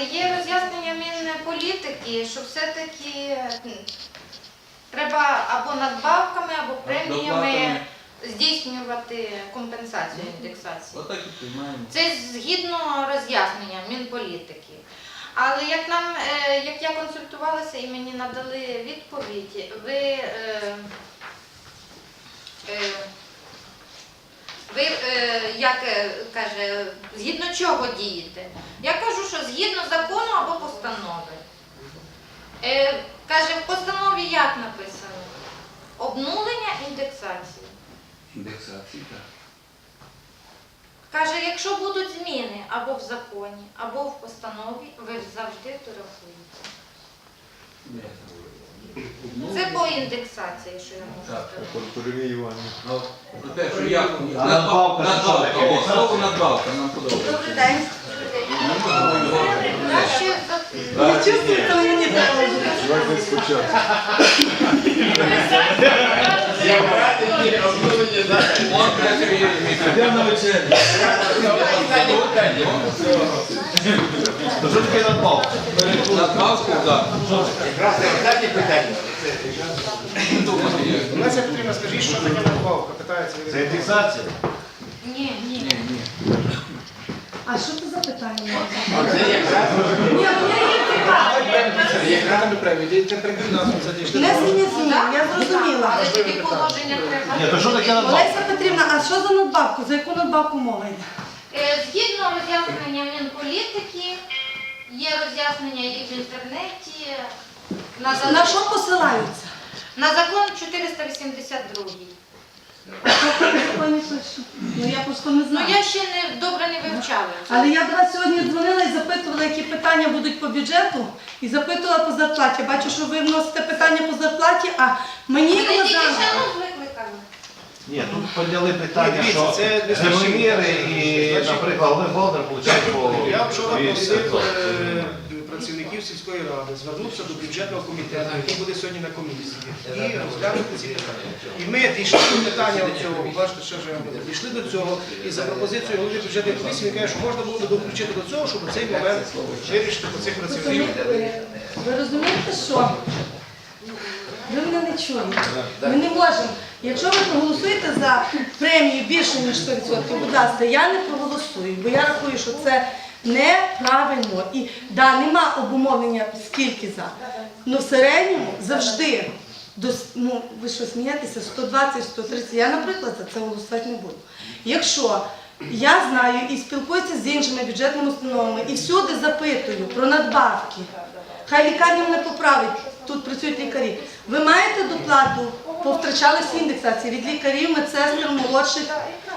Але є роз'яснення Мінполітики, що все-таки треба або надбавками, або преміями здійснювати компенсацію індексації. Отак і приймаємо. Це згідно роз'яснення Мінполітики. Але як нам, е, як я консультувалася і мені надали відповідь, ви, е, е, ви е, як е, каже, згідно чого дієте? Я кажу, що згідно закону або постанови. Е, каже, в постанові як написано? Обнулення індексації. Індексації, так. Каже, якщо будуть зміни або в законі, або в постанові, ви завжди то рахуєте. Це по індексації, що я можу Так. сказати. Курві Івані. Ну, Про те, що я А надбавка, що надбавка, таке? о, слово надбавка нам подобається. Добрий день. Ми Я чувствую, Краще за Не чувствуєте мені дало. Давайте спочатку. Он каже, Сергій Михайлович. Йдемо на вечерю. Що таке надбавка? Надбавку, так. Якраз останнє питання. Олеся Петрівна, скажіть, що таке надбавка? Питається Це індексація? ні, ні. А що це за питання? Ні, є цікаво. якраз Внесення змін, я зрозуміла. Але тоді положення треба. Ні, то що таке надбавка? Олеся Петрівна, а що за надбавку? За яку надбавку мова йде? Е, Згідно роз'яснення Мінполітики, є роз'яснення і в інтернеті. На, за- На що посилаються? на закон 482. Ну я просто не Ну знаю. я ще не добре не вивчала. Але я до вас сьогодні дзвонила і запитувала, які питання будуть по бюджету, і запитувала по зарплаті. Бачу, що ви вносите питання по зарплаті, а мені Ви тільки глазами. ще нас викликали. Ні, тут підняли питання, Дивіться, що це землеміри і, наприклад, Олег Бондар получає по Я вчора 200 просив працівників сільської ради звернутися до бюджетного комітету, який буде сьогодні на комісії, і розглянути ці питання. І ми дійшли до питання цього, бачите, що вам дійшли до цього, і за пропозицією голови бюджетної комісії він каже, що можна було би включити до цього, щоб цей момент вирішити по цих Тобто працівників. е, Ви розумієте, що? Ви мене не чуєте. Ми не можемо. Якщо ви проголосуєте за премію більше, ніж 100%, будь ласка, я не проголосую, бо я рахую, що це неправильно. І да, нема обумовлення скільки за. Ну в середньому завжди. До, ну, ви що смієтеся, 120, 130, я, наприклад, за це голосувати не буду. Якщо я знаю і спілкуюся з іншими бюджетними установами, і всюди запитую про надбавки, хай лікарня мене поправить, тут працюють лікарі. Ви маєте доплату, повтрачалися індексації від лікарів, медсестер, молодших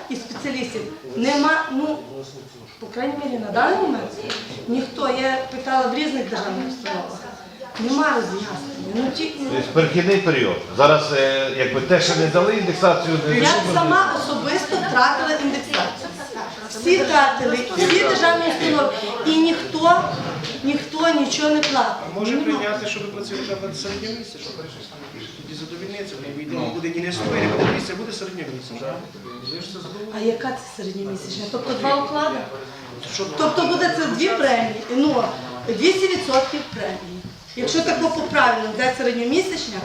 і спеціалістів. Нема, ну, по крайній мірі, на даний момент ніхто, я питала в різних державних установах, нема роз'яснення. Ну, ті, Тобто перехідний період. Зараз, е, якби те, що не дали індексацію, не Я сама особисто втратила індексацію. Всі втратили, всі державні установи. І ніхто, ніхто нічого не платить. А може Нема. прийняти, щоб працівника в середньому місці, що тоді задовільниться, не вийде, не буде ні не 100, не буде 200, а буде середньо місце. Ви ж це задоволені? А яка це середньомісячна? Тобто два уклади? Що Тобто буде це дві премії, ну, 200% премії. Якщо тако по-правильно взяти середньомісячня,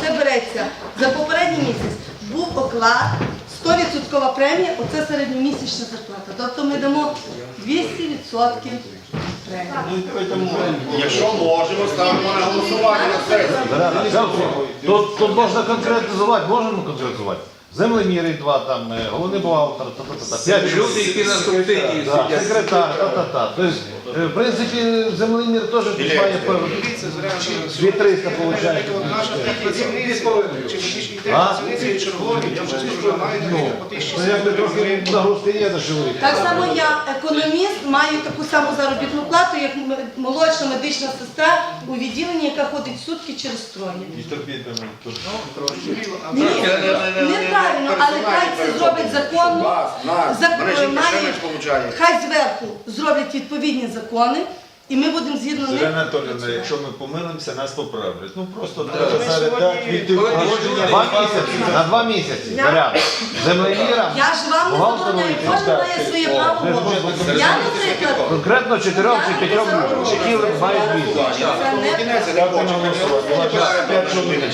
це береться за попередній місяць. Був оклад, 100% премія, оце середньомісячна зарплата. Тобто ми дамо 200% премії. Якщо можемо, ставимо на голосування на сесію. Тут, тут можна конкретизувати, можемо конкретизувати. Землеміри два, там, е, головний бухгалтер, та-та-та, п'ять Люди, які на субсидії Да, сидять. секретар, та-та-та. Тобто, в принципі, землемір теж тут має певну. Дивіться, зреально, 2300 получають. Наша працівниця, чи більше йде і чергові, я вже вже мають по тисячі Ну, якби трохи нагрузки є на чоловіка. Так само я, економіст, маю таку саму заробітну плату, як молодша медична сестра у відділенні, яка ходить сутки через троє. А Ні, неправильно, але хай це зробить законно. Вас, нас, має-. Хай зверху зроблять відповідні закони І ми будемо згідно них. Анатоліївна, якщо ми помилимося, нас поправлять. Ну просто Да. треба зараз сьогодні- дати від. Два місяці, на два місяці, Я- порядок. Землемірам, Я ж вам не забороняю, кожен має своє право голосу. Я, наприклад, конкретно чотирьом чи п'ятьом людям, які мають візу. це не.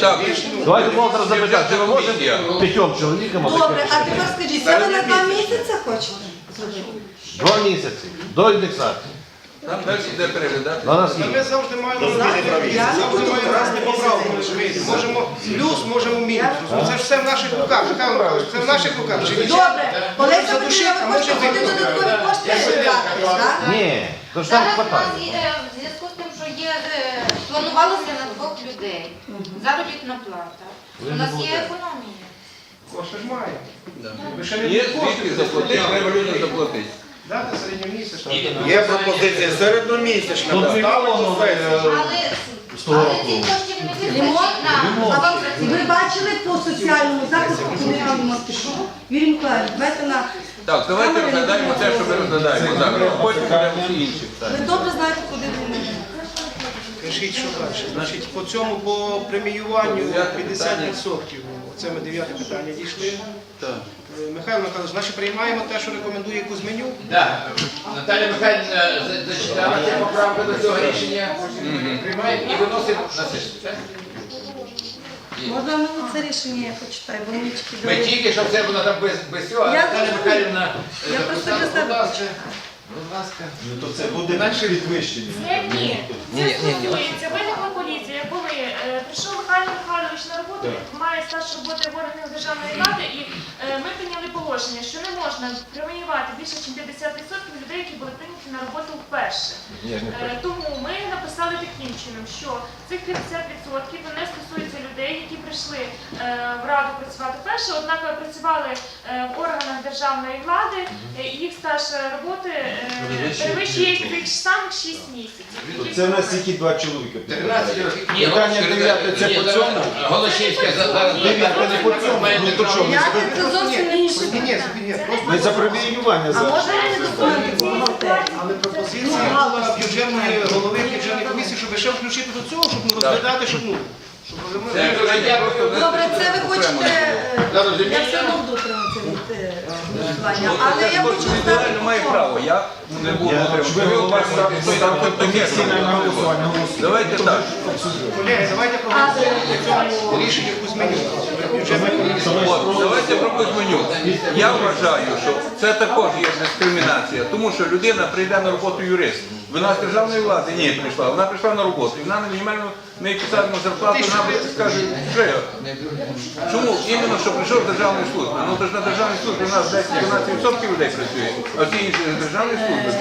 Так, Давайте бухгалтера запитати, чи ви можете п'ятьом чоловікам добре. А тепер скажіть, це ви на два місяці хочете зробити? Два місяці до індексації. Там далі йде переглядати. Та. Ми завжди маємо Я завжди не маємо різні поправки. розумієте? Можемо плюс, можемо мінус. Це ж все в наших руках. Михайло Михайлович, це в наших руках. Чи ні? Добре, Олеся Петрівна, а ви хочете може туди додаткові кошти дати, так? Ні, то ж там Зараз у нас хватає. е, в зв'язку з тим, що є, е, планувалося на двох людей. Заробітна плата. У нас є економія. Кошти ж має. Ви ще не Є кошти звідки заплатити, треба людям заплатити. Дати середньомісячно. Є пропозиція середньомісячна. Тут мільйон, е, Але, але ці коштів не Ремонт? на А вам ви бачили по соціальному захисту, коли там пішов? Юрій Миколаївич, давайте на Так, давайте розглядаємо те, що ми розглядаємо зараз. Потім будемо всі інші ви питання. добре знаєте, куди ви не Кажіть, що далі? Значить, по цьому, по преміюванню 50%. Це ми дев'яте питання дійшли. Так. Е, Михайло Михайлович, значить приймаємо те, що рекомендує Кузьменюк. Да. Наталя Михайлівна за- зачитала цю поправку до цього рішення, приймаємо і виносимо на сесію. так? Можна мені це рішення я почитаю, бо мені тільки Ми дали. тільки, щоб це було там без, без цього, а Я Наталя зрозуміла. Михайлівна е, Я просто записала, для себе будь ласка, будь ласка. Ну то це буде інакше підвищення. Ні, це стосується. Е, прийшов Михайло Михайлович на роботу, має стаж роботи в органах державної влади, і е, ми прийняли положення, що не можна преміювати більше, ніж 50% людей, які були прийняті на роботу вперше. Е, Тому ми написали таким чином, що цих 50% вони стосуються людей, які прийшли е, в раду працювати вперше, однак працювали е, в органах державної влади, е, і їх стаж е, роботи е, перевищує тих самих 6 місяців. Це в нас тільки два чоловіка. 13 років. Ні, Питання Голошівська- дев'яте, це ні, по цьому? Голошівська зараз. Дев'яте не по цьому. Ну що, ми Я це зовсім не інше. Ми за преміювання А зараз. можна мені документи бухгалтерії? Але пропозиція була бюджетної голови бюджетної комісії, щоб ще включити до цього, щоб ну, розглядати, щоб ну. Це. Добре, це ви хочете. е, Я все одно буду отримати е, голосування. Але я хочу ставити Індивідуально має право, я не буду отримати. ви там на голосування. Давайте так. Колеги, давайте проголосуємо по цьому рішенню Кузьменюка. От, давайте про Кузьменюк. Я вважаю, що це також є дискримінація, тому що людина прийде на роботу юрист. Вона з державної влади ні прийшла, вона прийшла на роботу. І вона на мінімальну не писатиме зарплату, вона скаже, що я. Чому? Іменно, що прийшов з державної служби. Ну то ж на державній службі у нас 10-12% людей працює, а всі інші з державної служби.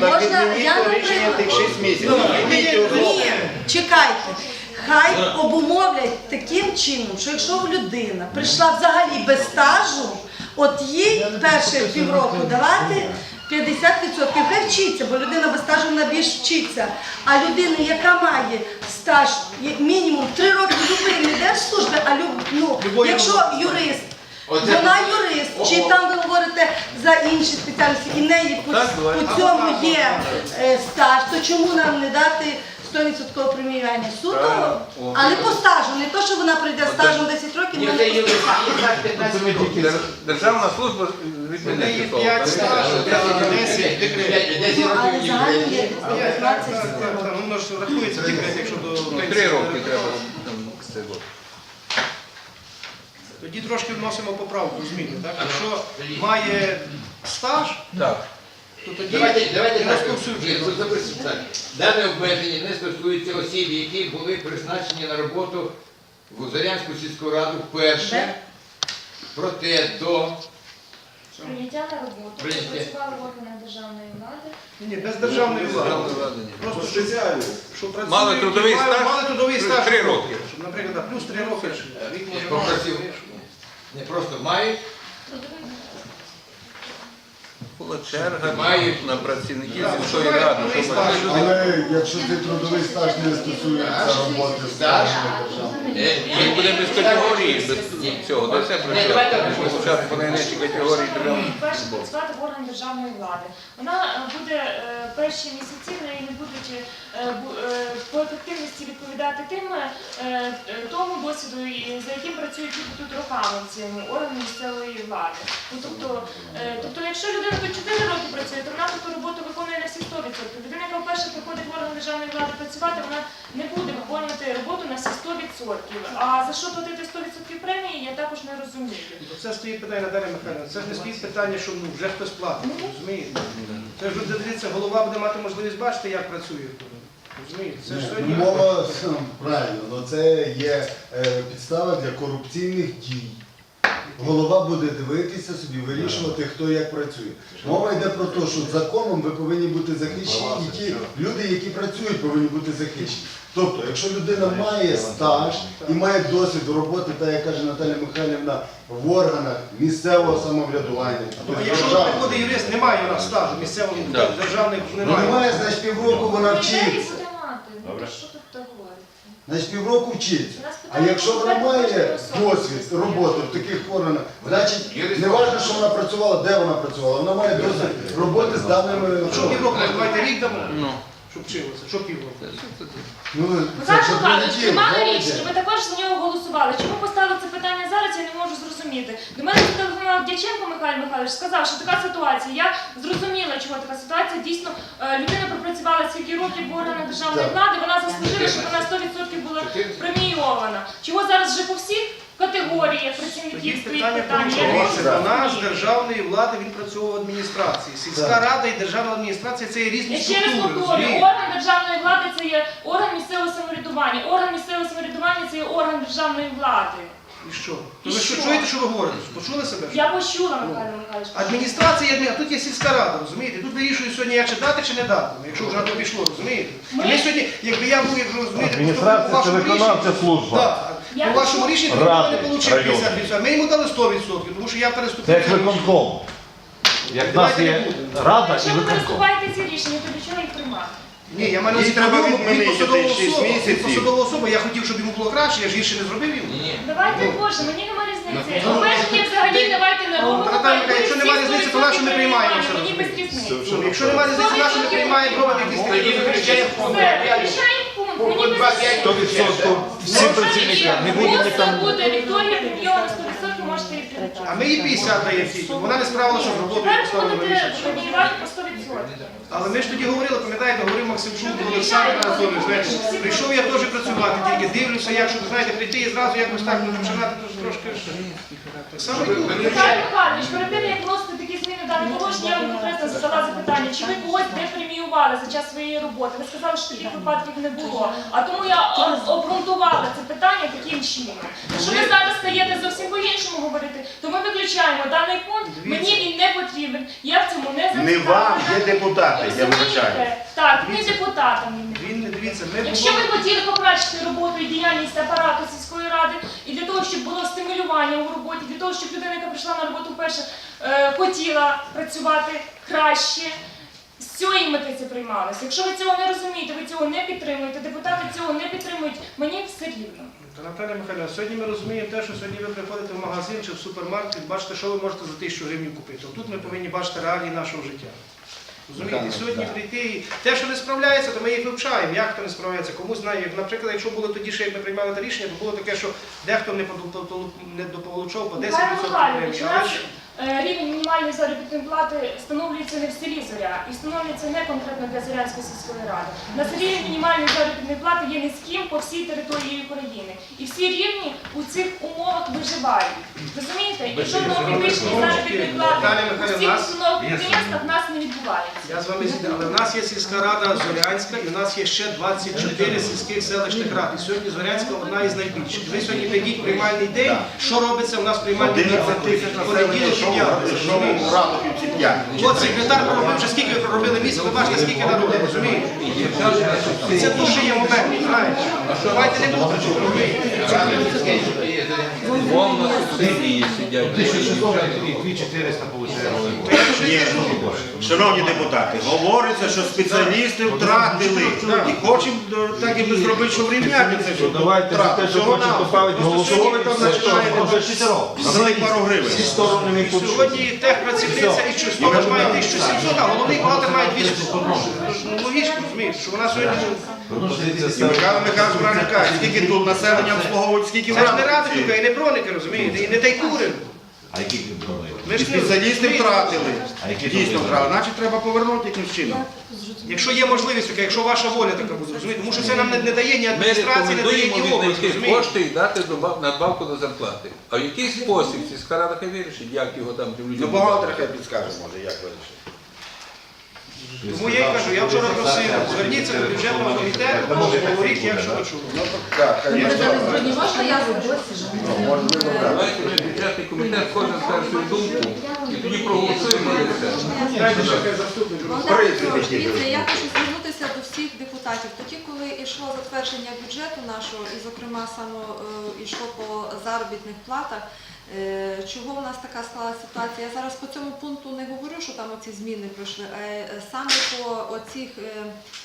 Можна, я Рішення тих 6 місяців. Його Ні, чекайте. Хай обумовлять таким чином, що якщо людина прийшла взагалі без стажу, от їй перше півроку давати 50%. Хай вчиться, бо людина без стажу вона більш вчиться. А людина, яка має стаж як мінімум 3 роки любої не держслужби, а люб, ну, Любої якщо юрист. Оце- Вона юрист, чи там ви говорите за інші спеціальності, і неї по, Так, по цьому є е, стаж, то чому нам не дати 100% преміювання суду? О. Але по стажу, не то, що вона прийде стажем 10 років, вона не є по стажу. є так 15 років. Державна служба відмінити слово. 5 стажів, 10 декретів. Ну, але загально є 15 Так, так, так, ну, воно ж рахується декрет, якщо до Ну. Три роки треба. там, це. Тоді трошки вносимо поправку, зміни. Так? Якщо має стаж, Так. То тоді Давайте, давайте так, розповсюджуємо. записуємо так. Дане обмеження не стосується осіб, які були призначені на роботу в Озарянську сільську раду вперше. Проте до Прийняття на роботу, Прийняття. працювали в органах державної влади. Ні, без державної влади. Просто Спеціально. що працюють, Мали трудовий мають- стаж? Мали трудовий стаж. Три роки. Щоб, наприклад, плюс 3 роки. Рік може попросив, мати. не просто мають, Була черга Мають. на працівників сільської ради, щоб люди Але якщо цей трудовий стаж не стосується роботи з Стаж. державною е, Він є- буде без категорії, без цього, де все Ні, давайте працювати. так. Получати по категорії державної Перше працювати в орган державної влади. Вона е, буде е, перші місяці, в неї не будуть е, бу- е, по ефективності відповідати тим е, е, тому досвіду, і- за яким працюють люди тут роками в цьому органі місцевої влади. Ну, тобто, е, тобто, якщо людина тут 4 роки працює, то вона таку роботу виконує на всі 100%. Людина, яка вперше приходить в орган державної влади працювати, вона не буде виконувати роботу на всі 100%. А за що платити 100% премії, я також не розумію. То це стоїть питання Наталя Михайлівна. Це ж не стоїть питання, що ну, вже хтось платить, розумієте? Це ж буде дивіться, голова буде мати можливість бачити, як працює тут. Розумієте? Це ж сьогодні. Мова правильно, але це є е, підстава для корупційних дій. Голова буде дивитися собі, вирішувати, хто як працює. Мова йде про те, що законом ви повинні бути захищені, і ті люди, які працюють, повинні бути захищені. Тобто, якщо людина має стаж і має досвід роботи, так як каже Наталя Михайлівна, в органах місцевого самоврядування, тобто якщо приходить юрист, немає у нас стажу місцевого державних ну, немає. немає, значить півроку вона вчиться. буде мати. Ну, Що тут так говорити? Значить, півроку вчиться. А якщо вона має досвід роботи в таких органах, значить не важливо, що вона працювала, де вона працювала. Вона має досвід роботи з даними. Що півроку, давайте рік дамо, Ну. Щоб вчилося. Що півроку? Ну, це Михайло Михайлович, приймали рішення, ми також за нього голосували. Чому поставили це питання зараз, я не можу зрозуміти. До мене зателефонував Дяченко Михайло Михайлович, сказав, що така ситуація. Я зрозуміла, чого така ситуація. Дійсно, е, людина пропрацювала стільки років в органах державної влади, вона заслужила, щоб вона 100% була премійована. Чого зараз вже по всіх категоріях Тоді працівників стоїть питання нас державної влади він працював в адміністрації. Сільська рада і державна адміністрація це є різні Я ще раз повторюю, розумієте? орган державної влади це є орган місцевого самоврядування. Орган місцевого самоврядування це є орган державної влади. І що? То І ви що що? чуєте, що ви говорите? Почули себе? Я почула, Михайло Михайлович. Адміністрація, є адмі- а тут є сільська рада, розумієте? Тут вирішують сьогодні, як чи дати, чи не дати, ну, якщо вже на то пішло, розумієте? І Ми- ми сьогодні, якби я був, якщо розумієте, Адміністрація це виконавча служба. Так, Я по вашому рішенню Ради, не отримав району. 50%. Ми йому дали 100%, тому що я переступив. Це як виконком. Як в нас є рада і Якщо ви виконком. переступаєте ці рішення, то для чого їх приймати? Ні, я маю на Їй увазі треба він відмінити посадова тих шість особа. Він місяців. посадова особа, я хотів, щоб йому було краще, я ж гірше не зробив йому. Давайте Боже, мені немає різниці. Обмеження взагалі давайте не робимо. Ну, Наталя якщо Ви немає різниці, то нащо ми 100% приймаємо це, Мені без різниці. Ну, Якщо немає різниці, нащо ми приймаємо робимо якісь такі? Все, виключаємо пункт. Мені без різниці. 100% всім працівникам. Не там. буде Вікторія Прем'єра 100%, можете її. А ми їй 50 даємо тільки. Вона не справилася з роботою Тепер поставила будете місяць. преміювати по 100%. Але ми ж тоді говорили, пам'ятаєте, говорив Максимчук, Олександр Анатолійович, знаєте, прийшов я теж працювати, тільки дивлюся, як, щоб, знаєте, прийти і зразу якось так ну, починати трошки. Само і тут. Михайло Михайлович, перед тим, як вносити такі в дане положення, я вам конкретно задала запитання, чи ви когось де преміювали за час своєї роботи? Ви сказали, що таких випадків не було. А тому я обґрунтувала це питання таким чином. Якщо ви зараз стаєте зовсім по-іншому говорити, то ми виключаємо даний пункт, мені він не потрібен, я в цьому не Не вам, є депутати, я вибачаю. Так, не депутатам він не дивіться, ми Якщо ви хотіли покращити роботу і діяльність апарату сільської ради, і для того, щоб було стимулювання у роботі, для того, щоб людина, яка прийшла на роботу вперше, е, хотіла працювати краще. З цієї мети це приймалося. Якщо ви цього не розумієте, ви цього не підтримуєте, депутати цього не підтримують, мені все рівно. Та Наталя Михайлівна, сьогодні ми розуміємо те, що сьогодні ви приходите в магазин чи в супермаркет, бачите, що ви можете за тисячу гривень купити. Тут ми повинні бачити реалії нашого життя. Розумієте, І сьогодні прийти і те, що не справляється, то ми їх вивчаємо. Як хто не справляється, комусь знає. Наприклад, якщо було тоді, ще як ми приймали те рішення, то було таке, що дехто не дополучав по 10% Е, рівень мінімальної заробітної плати встановлюється не в селі Зоря і встановлюється не конкретно для Зорянської сільської ради. На селі рівень мінімальної заробітної плати є низьким по всій території України. І всі рівні у цих умовах виживають. Розумієте? І жодного підвищення заробітної плати у всіх установах підприємствах в нас не відбувається. Я з вами згідний, але в нас є сільська рада Зорянська, і в нас є ще 24 сільських селищних рад. І сьогодні Зорянська одна із найбільших. Ви сьогодні приймальний день. Що робиться у нас приймальний день? 11 тисяч населення, Понеділок і що п'ятниця. що в Радухів ці п'ять. От секретар проробив вже скільки ви проробили місяць, ви бачите, скільки народу, розумієте? Це дуже є момент, знаєте. Давайте не будемо? Вон на субсидії сидять. 2400 получаємо. Шановні депутати, говориться, що спеціалісти втратили. І хочемо е, так і зробити, що врівняти це. Давайте за те, що хочемо що ви там голосувати, починаєте? Вже 6 років. За пару гривень. Всі сторони. Сьогодні техпрацівниця і частково має 1700, а головний бухгалтер має 200. Ну, логічно, розумієш, що вона сьогодні... І. Михайло Михайлович правильно каже, скільки тут населення обслуговують, скільки в Це ж не радника і не броники, розумієте, і не тайкури. А які контролі? Ми ж не- спеціалісти втратили. А які Дійсно контролі? втратили. Значить треба повернути якимось чином. Якщо є можливість, така, якщо ваша воля така буде, розумієте, тому що це нам не, не дає ні Ми адміністрації, не дає рекомендуємо ні віднайти розумієте? кошти і дати добав- надбавку до зарплати. А в який спосіб сільська рада хай вирішить, як його там Ну, людям. бухгалтер хай підскаже, може, як вирішити. Тому я й кажу, я вчора просив, зверніться до бюджетного комітету, поговоріть, як що чого. Ну, так. Можна я Давайте ми бюджетний комітет кожен скаже свою думку і тоді проголосуємо за це. Дивіться, я хочу звернутися до всіх депутатів. Тоді, коли йшло затвердження бюджету нашого, і, зокрема, саме е, йшло по заробітних платах, чого в нас така склалася ситуація? Я зараз по цьому пункту не говорю, що там оці зміни пройшли, а е, саме по оцих е,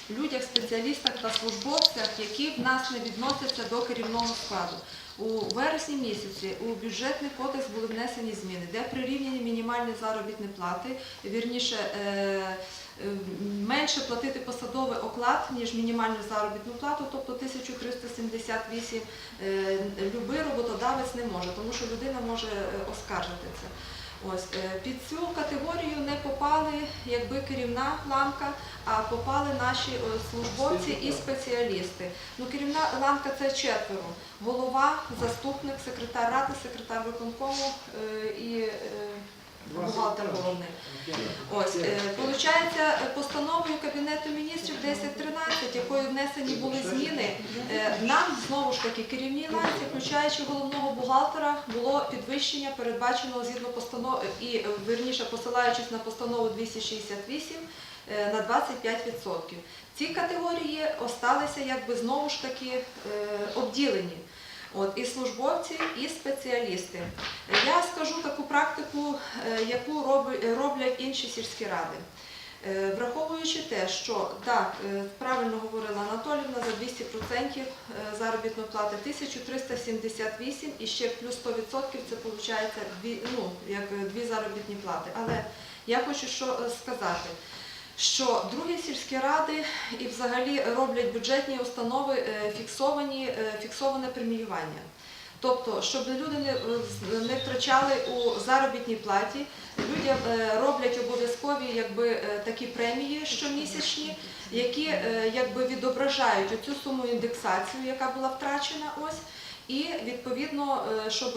людях, спеціалістах та службовцях, які в нас не відносяться до керівного складу. У вересні місяці у бюджетний кодекс були внесені зміни, де прирівняні мінімальні заробітні плати, вірніше е, е, менше платити посадовий оклад, ніж мінімальну заробітну плату, тобто 1378, е, любий роботодавець не може, тому що людина може е, оскаржити це. Ось е, під цю категорію не попали якби керівна ланка, а попали наші службовці і спеціалісти. Ну, керівна ланка це четверо: голова, заступник, секретар ради, секретар виконкому і бухгалтер головний. Ось, е, получається, постановою Кабінету міністрів 1013, якою внесені були зміни, е, нам знову ж таки керівній ланці, включаючи головного бухгалтера, було підвищення передбаченого згідно постанови і е, верніше посилаючись на постанову 268 е, на 25%. Ці категорії осталися якби знову ж таки е, обділені. От, і службовці, і спеціалісти. Я скажу таку практику, е, яку роблять інші сільські ради. Е, Враховуючи те, що так, е, правильно говорила Анатолівна, за 200% е, заробітної плати 1378 і ще плюс 100% це виходить дві, ну, як дві заробітні плати. Але я хочу що сказати, що другі сільські ради і взагалі роблять бюджетні установи е, фіксовані, е, фіксоване преміювання. Тобто, щоб люди не, е, втрачали у заробітній платі, людям роблять обов'язкові якби, такі премії щомісячні, які якби, відображають оцю суму індексацію, яка була втрачена ось. І відповідно, щоб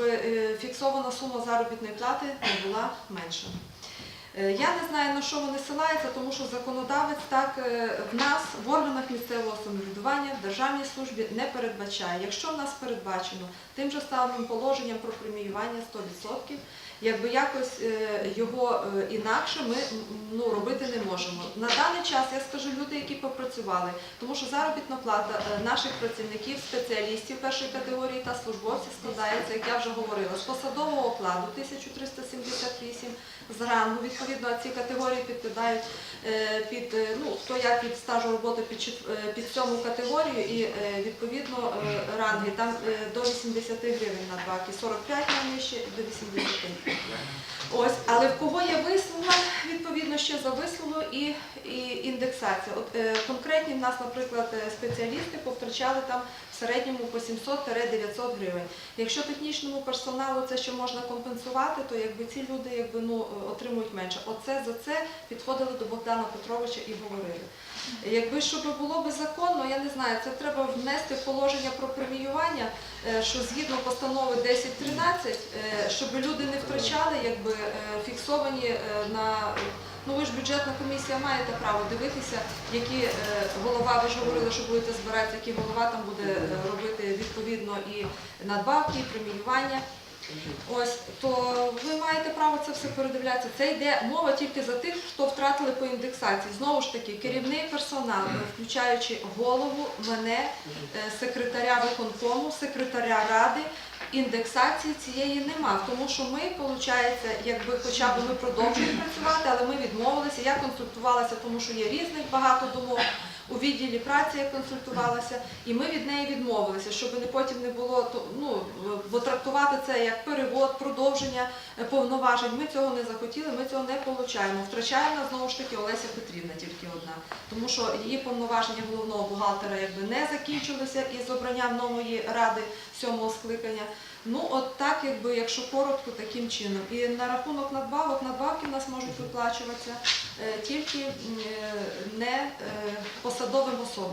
фіксована сума заробітної плати не була менша. Е, я не знаю, на що вони силаються, тому що законодавець так е, в нас, в органах місцевого самоврядування, в державній службі не передбачає. Якщо в нас передбачено тим же самим положенням про преміювання 100%, якби якось е, його інакше ми ну, робити не можемо. На даний час я скажу люди, які попрацювали, тому що заробітна плата наших працівників, спеціалістів першої категорії та службовців складається, як я вже говорила, з посадового окладу 1370 28 зранку. Відповідно, ці категорії підпадають е, під е, ну, хто як під стажу роботи під е, під сьому категорію і відповідно ранги там до 80 гривень на 2, 45 найнижчі до 80 гривень. Ось, але в кого є вислуга, відповідно ще за вислугу і, і індексація. От е, конкретні в нас, наприклад, е, спеціалісти повтрачали там в середньому по 700-900 гривень. Якщо технічному персоналу це ще можна компенсувати, то якби ці люди якби ну отримують менше. Оце за це підходили до Богдана Петровича і говорили. Якби щоб було би законно, я не знаю, це треба внести в положення про преміювання, е, що згідно постанови 1013, е, щоб люди не втрачали, якби е, фіксовані на ну ви ж бюджетна комісія маєте право дивитися, які голова, ви ж говорили, що будете збиратися, який голова там буде робити відповідно і надбавки, і преміювання. Ось, то ви маєте право це все передивлятися. Це йде мова тільки за тих, хто втратили по індексації. Знову ж таки, керівний персонал, включаючи голову, мене, е, секретаря виконкому, секретаря ради. Індексації цієї нема, тому що ми, виходить, якби хоча б ми продовжуємо працювати, але ми відмовилися. Я консультувалася, тому що є різних багато думок. У відділі праці я консультувалася, і ми від неї відмовилися, щоб не потім не було ну, бо трактувати це як перевод, продовження е, повноважень. Ми цього не захотіли, ми цього не получаємо. Втрачає нас знову ж таки Олеся Петрівна тільки одна, тому що її повноваження головного бухгалтера якби не закінчилися із обранням нової ради сьомого скликання. Ну от так, якби якщо коротко, таким чином. І на рахунок надбавок, надбавки в нас можуть виплачуватися е, тільки е, не е, посадовим особам.